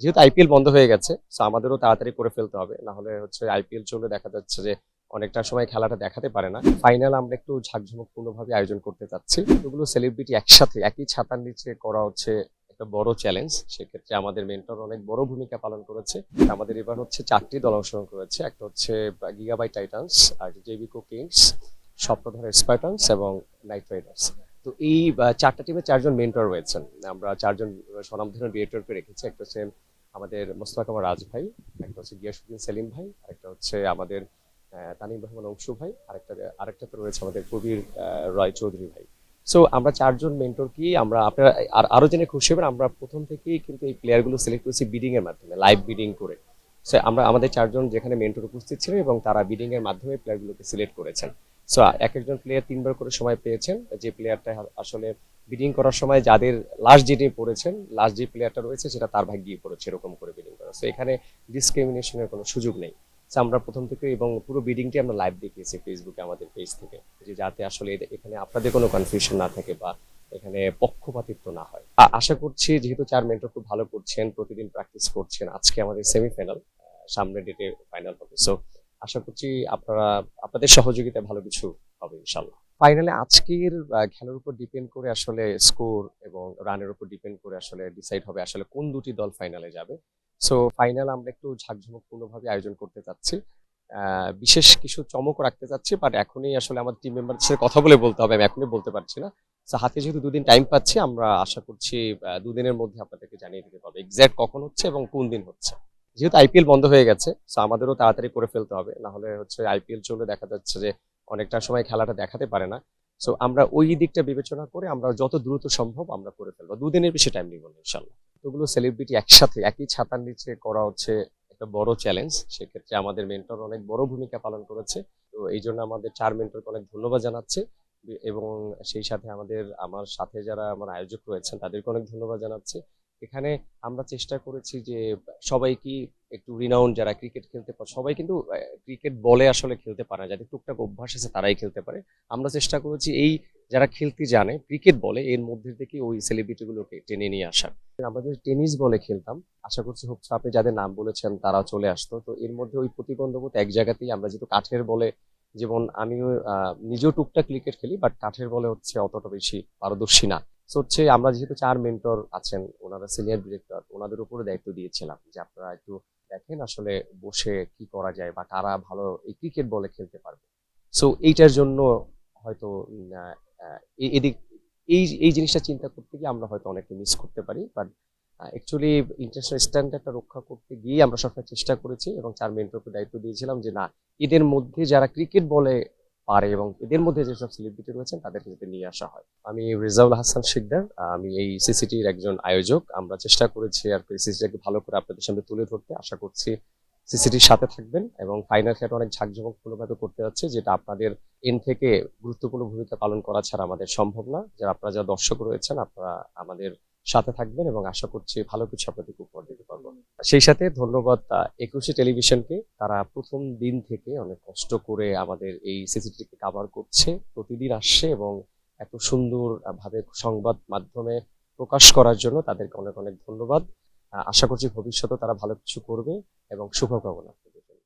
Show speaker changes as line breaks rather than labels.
যেহেতু আইপিএল বন্ধ হয়ে গেছে তো আমাদেরও তাড়াতাড়ি করে ফেলতে হবে। না হলে হচ্ছে আইপিএল চলে দেখা যাচ্ছে যে অনেকটা সময় খেলাটা দেখাতে পারে না। ফাইনাল আমরা একটু ঝাঁকঝমকপূর্ণভাবে আয়োজন করতে চাচ্ছি। এগুলো সেলিব্রিটি একসাথে, একই ছাতার নিচে করা হচ্ছে একটা বড় চ্যালেঞ্জ সেক্ষেত্রে আমাদের মেন্টর অনেক বড় ভূমিকা পালন করেছে। আমাদের এবার হচ্ছে চারটি দল অংশগ্রহণ করেছে। একটা হচ্ছে গিগাবাই টাইটান্স আর জেবিকো কিংস স্বপ্নধর স্পাইটান্স এবং নাইট রাইডার্স তো এই চারটা টিমে চারজন মেন্টর রয়েছেন। আমরা চারজন স্বনামধন্য ডিরেক্টরকে রেখেছি। একটা হচ্ছে আমাদের মোস্তফা কামাল রাজ ভাই, একটা হচ্ছে গিয়াসুদ্দিন সেলিম ভাই, আরেকটা হচ্ছে আমাদের তানিম রহমান অংশু ভাই, আরেকটা আরেকটা তো রয়েছে আমাদের কবির রয় চৌধুরী ভাই। সো আমরা চারজন মেন্টর কি, আমরা আপনারা, আর আরও জেনে খুশি হবেন, আমরা প্রথম থেকেই কিন্তু এই প্লেয়ারগুলো সিলেক্ট করেছি বিডিং এর মাধ্যমে লাইভ বিডিং করে। সো আমরা, আমাদের চারজন যেখানে মেন্টর উপস্থিত ছিলেন এবং তারা বিডিং এর মাধ্যমে প্লেয়ারগুলোকে সিলেক্ট করেছেন। সো এক একজন প্লেয়ার তিনবার করে সময় পেয়েছেন, যে প্লেয়ারটা আসলে বিডিং করার সময় যাদের লাস্ট যেটি পড়েছেন লাস্ট যে প্লেয়ারটা রয়েছে সেটা তার ভাগ্যেই পড়েছে এরকম করে বিডিং করা। সো এখানে ডিসক্রিমিনেশনের কোনো সুযোগ নেই। আমরা প্রথম থেকে এবং পুরো বিডিংটি আমরা লাইভ দেখিয়েছি ফেসবুকে আমাদের পেজ থেকে, যে যাতে আসলে এখানে আপনাদের কোনো কনফিউশন না থাকে বা এখানে পক্ষপাতিত্ব না হয়। আশা করছি যেহেতু চার মেন্টর খুব ভালো করছেন, প্রতিদিন প্র্যাকটিস করছেন, আজকে আমাদের সেমিফাইনাল সামনের ডেটে ফাইনাল হবে। সো আশা করছি আপনারা আপনাদের সহযোগিতায় ভালো কিছু হবে ইনশাল্লাহ ফাইনালে আজকের খেলার উপর ডিপেন্ড করে আসলে স্কোর এবং রানের উপর ডিপেন্ড করে আসলে ডিসাইড হবে আসলে কোন দুটি দল ফাইনালে যাবে। সো ফাইনাল আমরা একটু ঝাঁকঝমকপূর্ণভাবে আয়োজন করতে চাচ্ছি। বিশেষ কিছু চমক রাখতে চাচ্ছি বাট এখনই আসলে আমাদের টিম মেম্বারদের সাথে কথা বলে বলতে হবে, আমি এখনই বলতে পারছি না। তো হাতে যেহেতু দুদিন টাইম পাচ্ছি, আমরা আশা করছি দুদিনের মধ্যে আপনাদেরকে জানিয়ে দিতে পারব এক্স্যাক্ট কখন হচ্ছে এবং কোন দিন হচ্ছে। যেহেতু আইপিএল বন্ধ হয়ে গেছে সো আমাদেরও তাড়াতাড়ি করে ফেলতে হবে না হলে হচ্ছে আইপিএল চলে দেখা যাচ্ছে যে অনেকটা সময় খেলাটা দেখাতে পারে না। সো আমরা ওই দিকটা বিবেচনা করে আমরা যত দ্রুত সম্ভব আমরা করে ফেলব। দুদিনের বেশি টাইম নিব ইনশাল্লাহ ওগুলো সেলিব্রিটি একসাথে, একই ছাতার নিচে করা হচ্ছে একটা বড় চ্যালেঞ্জ সেক্ষেত্রে আমাদের মেন্টর অনেক বড় ভূমিকা পালন করেছে। তো এই জন্য আমাদের চার মেন্টরকে অনেক ধন্যবাদ জানাচ্ছি। এবং সেই সাথে আমাদের, আমার সাথে যারা আমার আয়োজক রয়েছেন, তাদেরকে অনেক ধন্যবাদ জানাচ্ছি। এখানে আমরা চেষ্টা করেছি যে সবাই কি একটু রিনাউন্ড যারা ক্রিকেট খেলতে পারে সবাই কিন্তু ক্রিকেট বলে আসলে খেলতে পারে যাদের টুকটাক অভ্যাস আছে তারাই খেলতে পারে। আমরা চেষ্টা করেছি এই যারা খেলতে জানে ক্রিকেট বলে, এর মধ্যে থেকে ওই সেলিব্রিটিগুলোকে টেনে নিয়ে আসার আমরা যদি টেনিস বলে খেলতাম। আশা করছি হচ্ছে আপনি যাদের নাম বলেছেন তারা চলে আসতো। তো এর মধ্যে ওই প্রতিবন্ধকতা এক জায়গাতেই আমরা যেহেতু কাঠের বলে, যেমন আমিও নিজেও টুকটাক ক্রিকেট খেলি বাট কাঠের বলে হচ্ছে অতটা বেশি পারদর্শী না। তো হচ্ছে আমরা যেহেতু চার মেন্টর আছেন, ওনারা সিনিয়র ডিরেক্টর ওনাদের উপরে দায়িত্ব দিয়েছিলাম যে আপনারা একটু দেখেন আসলে বসে কি করা যায় বা কারা ভালো এই ক্রিকেট বলে খেলতে পারবে। সো এইটার জন্য হয়তো এদিক, এই এই জিনিসটা চিন্তা করতে গিয়ে আমরা হয়তো অনেকে মিস করতে পারি। বাট অ্যাকচুয়ালি ইন্টারন্যাশনাল স্ট্যান্ডার্ডটা রক্ষা করতে গিয়ে আমরা সবসময় চেষ্টা করেছি এবং চার মেন্টরকে দায়িত্ব দিয়েছিলাম যে না, এদের মধ্যে যারা ক্রিকেট বলে পারে এবং এদের মধ্যে যেসব সেলিব্রিটি রয়েছেন, তাদেরকে যাতে নিয়ে আসা হয়। আমি রেজাউল হাসান শিকদার আমি এই সিসিটির একজন আয়োজক। আমরা চেষ্টা করেছি আর সিসিটিকে ভালো করে আপনাদের সামনে তুলে ধরতে। আশা করছি সিসিটির সাথে থাকবেন এবং ফাইনাল খেলাটা অনেক ঝাঁকঝমকপূর্ণভাবে করতে যাচ্ছে, যেটা আপনাদের এন থেকে গুরুত্বপূর্ণ ভূমিকা পালন করা ছাড়া আমাদের সম্ভব না। যারা আপনারা, যারা দর্শক রয়েছেন, আপনারা আমাদের সাথে থাকবেন এবং আশা করছি ভালো কিছু আপনাদেরকে উপহার দিতে পারব। সেই সাথে ধন্যবাদ একুশে টেলিভিশনকে। তারা প্রথম দিন থেকে অনেক কষ্ট করে আমাদের এই সিসিটিভিকে কাভার করছে। প্রতিদিন আসছে এবং এত সুন্দর ভাবে সংবাদ মাধ্যমে প্রকাশ করার জন্য তাদেরকে অনেক অনেক ধন্যবাদ। আশা করছি ভবিষ্যতে তারা ভালো কিছু করবে এবং শুভকামনা আপনাদের জন্য।